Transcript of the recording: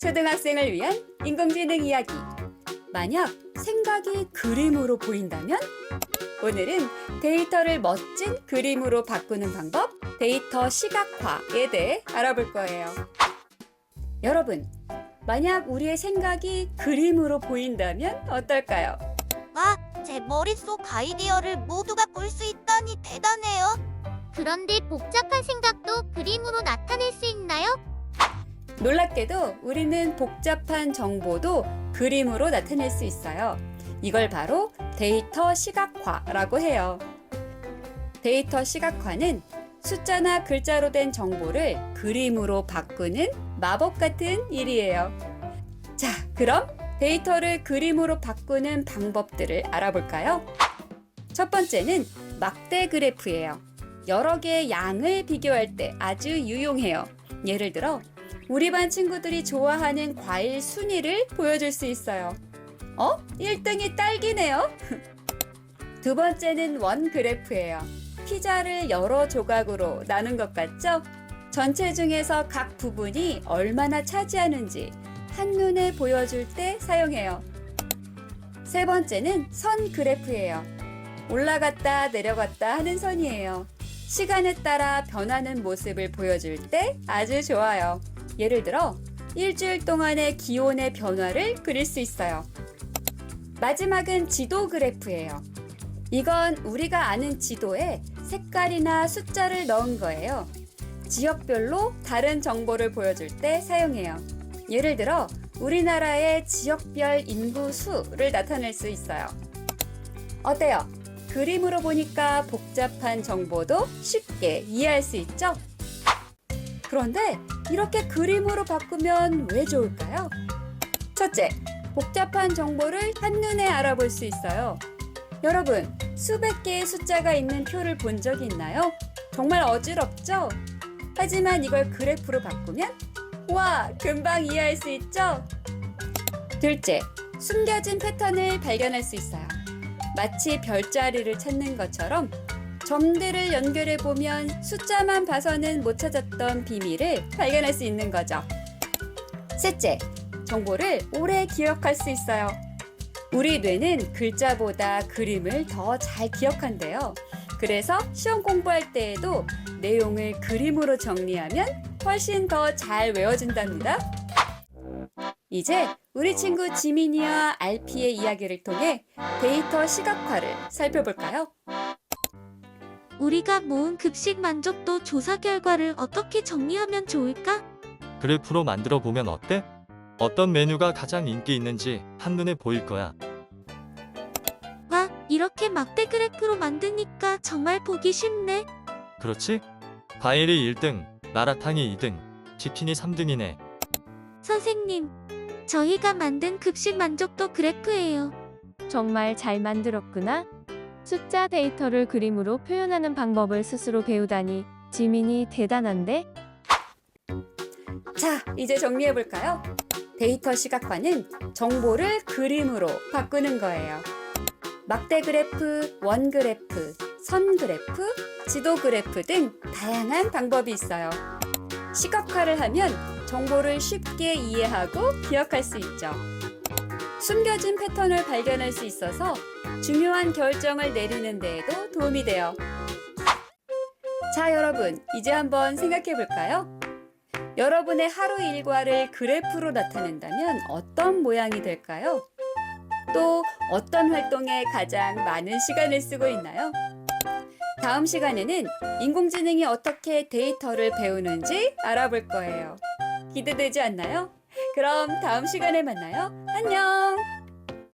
초등학생을 위한 인공지능 이야기. 만약 생각이 그림으로 보인다면? 오늘은 데이터를 멋진 그림으로 바꾸는 방법, 데이터 시각화에 대해 알아볼 거예요. 여러분, 만약 우리의 생각이 그림으로 보인다면 어떨까요? 와, 제 머릿속 아이디어를 모두가 볼 수 있다니 대단해요. 그런데 복잡한 생각도 그림으로 나타낼 수 있나요? 놀랍게도 우리는 복잡한 정보도 그림으로 나타낼 수 있어요. 이걸 바로 데이터 시각화라고 해요. 데이터 시각화는 숫자나 글자로 된 정보를 그림으로 바꾸는 마법 같은 일이에요. 자, 그럼 데이터를 그림으로 바꾸는 방법들을 알아볼까요? 첫 번째는 막대 그래프예요. 여러 개의 양을 비교할 때 아주 유용해요. 예를 들어, 우리 반 친구들이 좋아하는 과일 순위를 보여줄 수 있어요. 어? 1등이 딸기네요? 두 번째는 원 그래프예요. 피자를 여러 조각으로 나눈 것 같죠? 전체 중에서 각 부분이 얼마나 차지하는지 한눈에 보여줄 때 사용해요. 세 번째는 선 그래프예요. 올라갔다 내려갔다 하는 선이에요. 시간에 따라 변하는 모습을 보여줄 때 아주 좋아요. 예를 들어, 일주일 동안의 기온의 변화를 그릴 수 있어요. 마지막은 지도 그래프예요. 이건 우리가 아는 지도에 색깔이나 숫자를 넣은 거예요. 지역별로 다른 정보를 보여줄 때 사용해요. 예를 들어, 우리나라의 지역별 인구 수를 나타낼 수 있어요. 어때요? 그림으로 보니까 복잡한 정보도 쉽게 이해할 수 있죠? 그런데 이렇게 그림으로 바꾸면 왜 좋을까요? 첫째, 복잡한 정보를 한눈에 알아볼 수 있어요. 여러분, 수백 개의 숫자가 있는 표를 본 적이 있나요? 정말 어지럽죠? 하지만 이걸 그래프로 바꾸면 와, 금방 이해할 수 있죠? 둘째, 숨겨진 패턴을 발견할 수 있어요. 마치 별자리를 찾는 것처럼 점들을 연결해 보면 숫자만 봐서는 못 찾았던 비밀을 발견할 수 있는 거죠. 셋째, 정보를 오래 기억할 수 있어요. 우리 뇌는 글자보다 그림을 더 잘 기억한대요. 그래서 시험 공부할 때에도 내용을 그림으로 정리하면 훨씬 더 잘 외워진답니다. 이제 우리 친구 지민이와 알피의 이야기를 통해 데이터 시각화를 살펴볼까요? 우리가 모은 급식 만족도 조사 결과를 어떻게 정리하면 좋을까? 그래프로 만들어 보면 어때? 어떤 메뉴가 가장 인기 있는지 한눈에 보일 거야. 와, 이렇게 막대 그래프로 만드니까 정말 보기 쉽네. 그렇지? 과일이 1등, 마라탕이 2등, 치킨이 3등이네. 선생님, 저희가 만든 급식 만족도 그래프예요. 정말 잘 만들었구나. 숫자 데이터를 그림으로 표현하는 방법을 스스로 배우다니 지민이 대단한데? 자, 이제 정리해 볼까요? 데이터 시각화는 정보를 그림으로 바꾸는 거예요. 막대 그래프, 원 그래프, 선 그래프, 지도 그래프 등 다양한 방법이 있어요. 시각화를 하면 정보를 쉽게 이해하고 기억할 수 있죠. 숨겨진 패턴을 발견할 수 있어서 중요한 결정을 내리는 데에도 도움이 돼요. 자, 여러분, 이제 한번 생각해 볼까요? 여러분의 하루 일과를 그래프로 나타낸다면 어떤 모양이 될까요? 또 어떤 활동에 가장 많은 시간을 쓰고 있나요? 다음 시간에는 인공지능이 어떻게 데이터를 배우는지 알아볼 거예요. 기대되지 않나요? 그럼 다음 시간에 만나요. 안녕!